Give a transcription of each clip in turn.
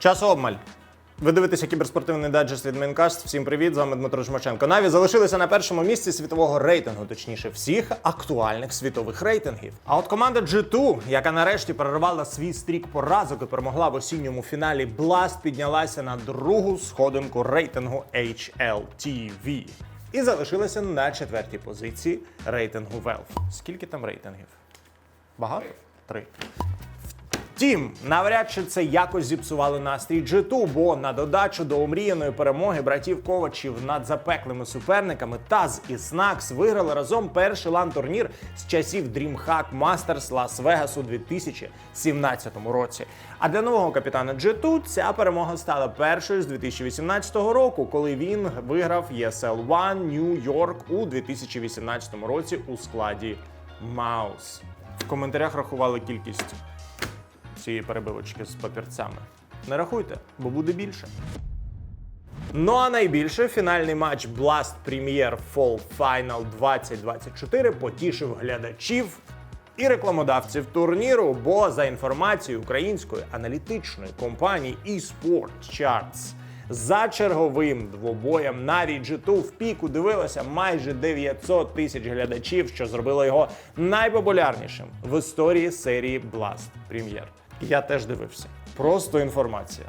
Час обмаль. Ви дивитеся кіберспортивний даджест від Майнкаст. Всім привіт, з вами Дмитро Жмаченко. Наві залишилися на першому місці світового рейтингу, точніше, всіх актуальних світових рейтингів. А от команда G2, яка нарешті перервала свій стрік поразок і перемогла в осінньому фіналі Blast, піднялася на другу сходинку рейтингу HLTV. І залишилася на четвертій позиції рейтингу Valve. Скільки там рейтингів? Багато? Три. Втім, навряд чи це якось зіпсувало настрій G2, бо на додачу до омріяної перемоги братів Ковачів над запеклими суперниками Таз і Снакс виграли разом перший лан-турнір з часів DreamHack Masters Лас-Вегас у 2017 році. А для нового капітана G2 ця перемога стала першою з 2018 року, коли він виграв ESL One New York у 2018 році у складі Маус. В коментарях рахували кількість цієї перебивочки з папірцями. Не рахуйте, бо буде більше. Ну а найбільше фінальний матч Blast Premier Fall Final 2024 потішив глядачів і рекламодавців турніру, бо за інформацією української аналітичної компанії eSport Charts, за черговим двобоєм Na'Vi G2 в піку дивилося майже 900 тисяч глядачів, що зробило його найпопулярнішим в історії серії Blast Premier. Я теж дивився. Просто інформація.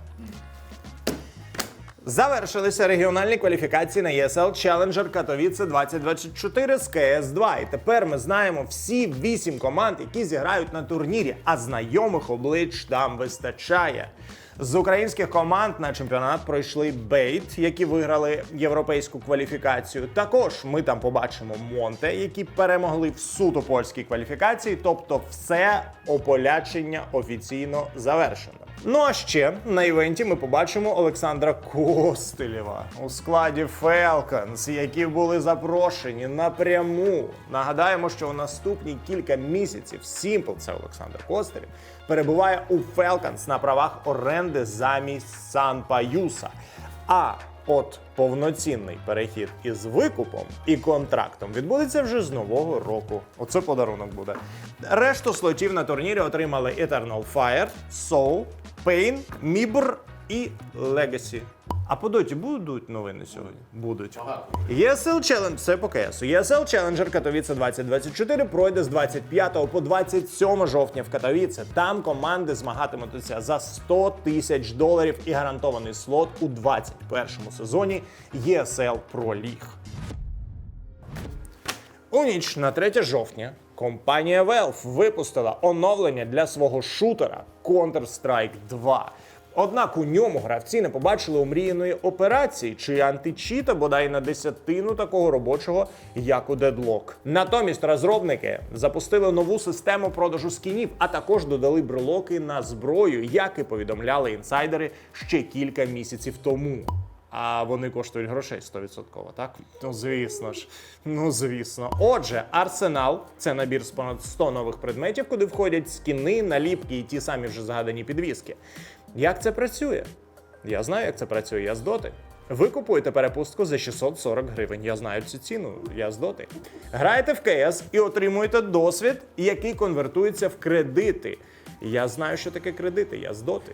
Завершилися регіональні кваліфікації на ESL Challenger Katowice 2024 з CS2. І тепер ми знаємо всі вісім команд, які зіграють на турнірі, а знайомих облич там вистачає. З українських команд на чемпіонат пройшли Бейт, які виграли європейську кваліфікацію. Також ми там побачимо Монте, які перемогли в суто польській кваліфікації. Тобто, все ополячення офіційно завершено. Ну а ще на івенті ми побачимо Олександра Костелєва у складі Falcons, які були запрошені напряму. Нагадаємо, що у наступні кілька місяців Сімпл, це Олександр Костелєв, перебуває у Falcons на правах оренди замість Сан Паюса. А от повноцінний перехід із викупом і контрактом відбудеться вже з нового року. Оце подарунок буде. Решту слотів на турнірі отримали Eternal Fire, Soul, Pain, Mibr і Legacy. А по доті будуть новини сьогодні? Будуть. ESL Challenge, це по КСу. ESL Challenger Катовіце 2024 пройде з 25 по 27 жовтня в Катовіце. Там команди змагатимуться за 100 тисяч доларів і гарантований слот у 21 сезоні ESL Pro League. У ніч на 3 жовтня компанія Valve випустила оновлення для свого шутера Counter-Strike 2. Однак у ньому гравці не побачили омріяної операції чи античіта бодай на десятину такого робочого, як у Deadlock. Натомість розробники запустили нову систему продажу скінів, а також додали брелоки на зброю, як і повідомляли інсайдери ще кілька місяців тому. А вони коштують грошей 100%, так? Ну, звісно ж. Ну, звісно. Отже, арсенал це набір з понад 100 нових предметів, куди входять скіни, наліпки і ті самі вже згадані підвіски. Як це працює? Я знаю, як це працює, я з доти. Ви купуєте перепустку за 640 гривень. Я знаю цю ціну, я з доти. Граєте в КС і отримуєте досвід, який конвертується в кредити. Я знаю, що таке кредити, я з доти.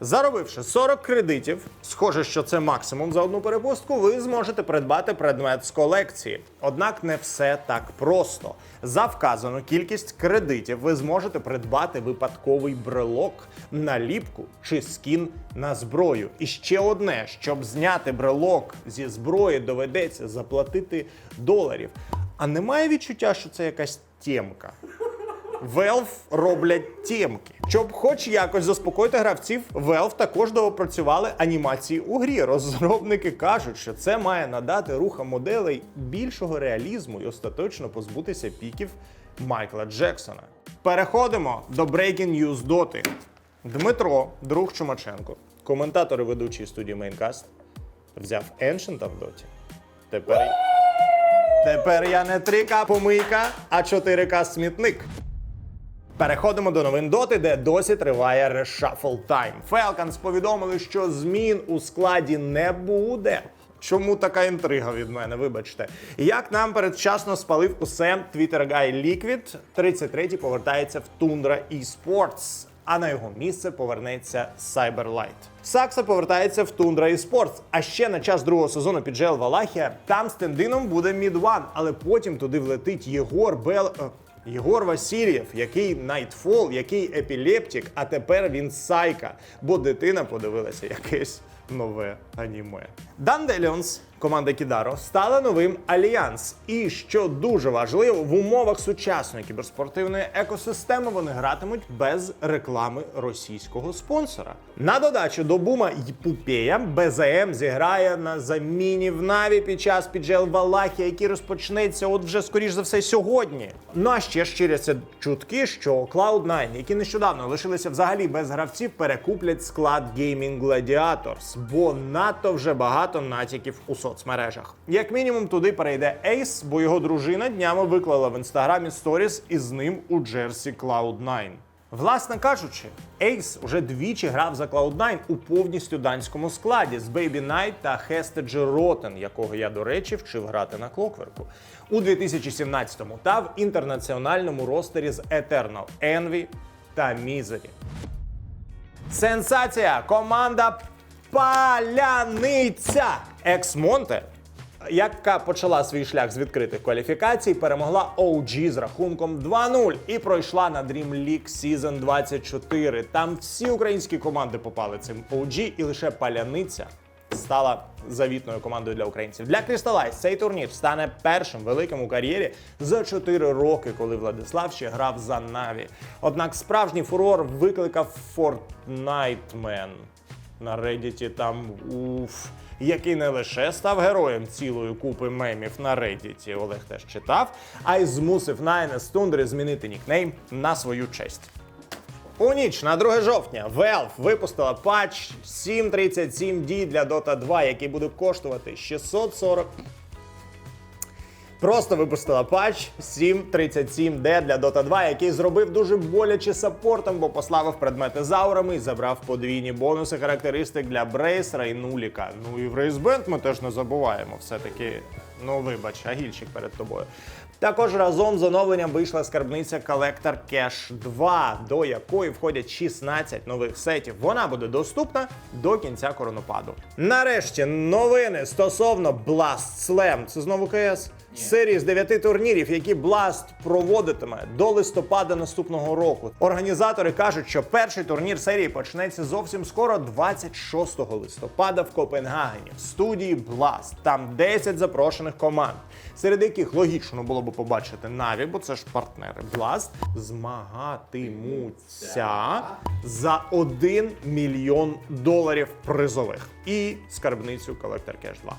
Заробивши 40 кредитів, схоже, що це максимум за одну перепустку, ви зможете придбати предмет з колекції. Однак не все так просто. За вказану кількість кредитів ви зможете придбати випадковий брелок, наліпку чи скін на зброю. І ще одне, щоб зняти брелок зі зброї, доведеться заплатити доларів. А немає відчуття, що це якась темка. Valve роблять темки. Щоб хоч якось заспокоїти гравців, Valve також доопрацювали анімації у грі. Розробники кажуть, що це має надати рухам моделей більшого реалізму і остаточно позбутися піків Майкла Джексона. Переходимо до Breaking News Доти. Дмитро, друг Чумаченко, коментатор і ведучий студії Maincast, взяв Ancient в доті. Тепер, тепер я не 3К помийка, а 4К смітник. Переходимо до новин доти, де досі триває Reshuffle Time. Falcons повідомили, що змін у складі не буде. Чому така інтрига від мене? Вибачте, як нам передчасно спалив усе Twitter Guy Liquid, 33-й повертається в Tundra Esports. а на його місце повернеться Cyberlight. Сакса повертається в Tundra Esports, а ще на час другого сезону під GL Валахія там стендином буде Мід-1, але потім туди влетить Єгор Бел. Єгор Васильєв, який найтфол, який епілептик, а тепер він сайка, бо дитина подивилася якесь нове аніме. Данделіонс, команда Кідаро, стала новим альянс. І що дуже важливо, в умовах сучасної кіберспортивної екосистеми вони гратимуть без реклами російського спонсора. На додачу до бума й Пупея БЗМ зіграє на заміні в Наві під час піджел Валахія, який розпочнеться от вже скоріш за все сьогодні. Ну а ще ширяться чутки, що Cloud9, які нещодавно лишилися взагалі без гравців, перекуплять склад Gaming Gladiators, бо надто вже багато натяків у соцмережах. Як мінімум, туди перейде Ейс, бо його дружина днями виклала в інстаграмі сторіс із ним у Джерсі Cloud9. Власне кажучи, Ейс уже двічі грав за Cloud9 у повністю данському складі з Baby Knight та Хестеджі Ротен, якого я, до речі, вчив грати на клокверку у 2017-му та в інтернаціональному ростері з Eternal Envy та Misery. Сенсація! Команда Паляниця! Екс-Монте, яка почала свій шлях з відкритих кваліфікацій, перемогла OG з рахунком 2-0 і пройшла на Dream League Season 24. Там всі українські команди попали цим OG, і лише Паляниця стала завітною командою для українців. Для Ice цей турнір стане першим великим у кар'єрі за 4 роки, коли Владислав ще грав за Наві. Однак справжній фурор викликав Fortnite-мен на Reddit там уф, який не лише став героєм цілої купи мемів на Reddit, Олег теж читав, а й змусив Найна Стундри змінити нікнейм на свою честь. У ніч на 2 жовтня Valve випустила патч 737D для Dota 2, який буде коштувати 640 Просто випустила патч 737D для Dota 2, який зробив дуже боляче саппортом, бо пославив предмети з аурами і забрав подвійні бонуси характеристик для Брейсера і Нуліка. Ну і в Рейсбенд ми теж не забуваємо. Все-таки, ну вибач, агільчик перед тобою. Також разом з оновленням вийшла скарбниця Collector Cash 2, до якої входять 16 нових сетів. Вона буде доступна до кінця коронопаду. Нарешті новини стосовно Blast Slam. Це знову КС. Серії з 9 турнірів, які Blast проводитиме до листопада наступного року. Організатори кажуть, що перший турнір серії почнеться зовсім скоро, 26 листопада в Копенгагені, в студії Blast. Там 10 запрошених команд, серед яких логічно було б побачити Наві, бо це ж партнери Blast, змагатимуться за 1 мільйон доларів призових і скарбницю Collector Cash 2.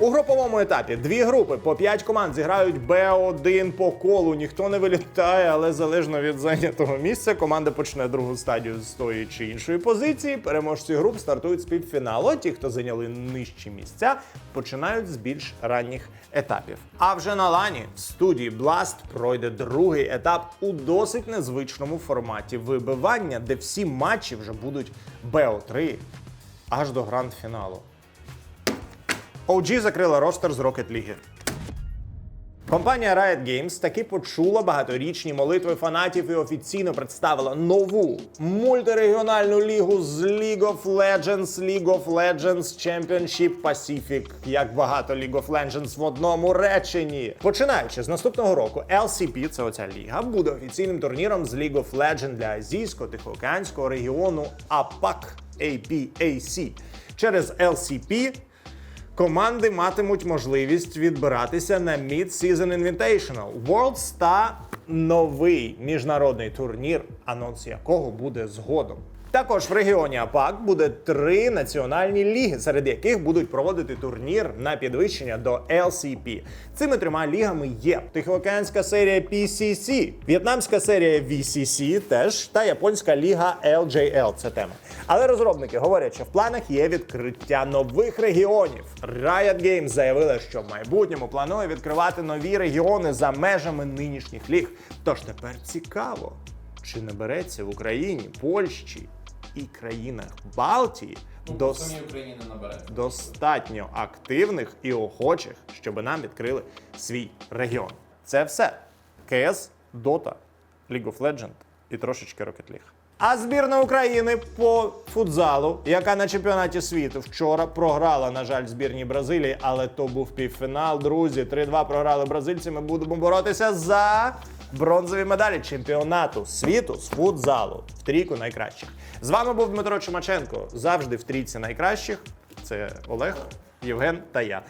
У груповому етапі дві групи по 5 команд зіграють Б1 по колу. Ніхто не вилітає, але залежно від зайнятого місця, команда почне другу стадію з тої чи іншої позиції. Переможці груп стартують з півфіналу. Ті, хто зайняли нижчі місця, починають з більш ранніх етапів. А вже на лані в студії Blast пройде другий етап у досить незвичному форматі вибивання, де всі матчі вже будуть БО3 аж до гранд-фіналу. OG закрила ростер з Rocket League. Компанія Riot Games таки почула багаторічні молитви фанатів і офіційно представила нову мультирегіональну лігу з League of Legends, League of Legends Championship Pacific. Як багато League of Legends в одному реченні. Починаючи з наступного року, LCP, це оця ліга, буде офіційним турніром з League of Legends для азійсько-тихоокеанського регіону APAC, APAC. Через LCP Команди матимуть можливість відбиратися на Mid-Season Invitational Worlds та новий міжнародний турнір, анонс якого буде згодом. Також в регіоні АПАК буде три національні ліги, серед яких будуть проводити турнір на підвищення до LCP. Цими трьома лігами є Тихоокеанська серія PCC, В'єтнамська серія VCC теж та японська ліга LJL. Це тема. Але розробники говорять, що в планах є відкриття нових регіонів. Riot Games заявила, що в майбутньому планує відкривати нові регіони за межами нинішніх ліг. Тож тепер цікаво, чи не береться в Україні, Польщі і країнах Балтії Ну, до в самій Україні не набере. достатньо активних і охочих, щоб нам відкрили свій регіон. Це все. КС, Dota, League of Legends і трошечки Rocket League. А збірна України по футзалу, яка на чемпіонаті світу вчора програла, на жаль, збірній Бразилії, але то був півфінал. Друзі, 3-2 програли бразильці. Ми будемо боротися за бронзові медалі чемпіонату світу з футзалу в трійку найкращих. З вами був Дмитро Чумаченко. Завжди в трійці найкращих. Це Олег, Євген та я.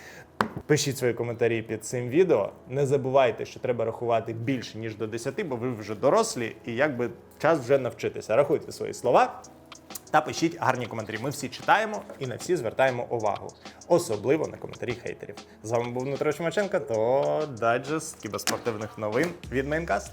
Пишіть свої коментарі під цим відео. Не забувайте, що треба рахувати більше ніж до 10, бо ви вже дорослі, і якби час вже навчитися. Рахуйте свої слова та пишіть гарні коментарі. Ми всі читаємо і на всі звертаємо увагу, особливо на коментарі хейтерів. З вами був Дмитро Чумаченко, то дайджест кіберспортивних новин від Мейнкаст.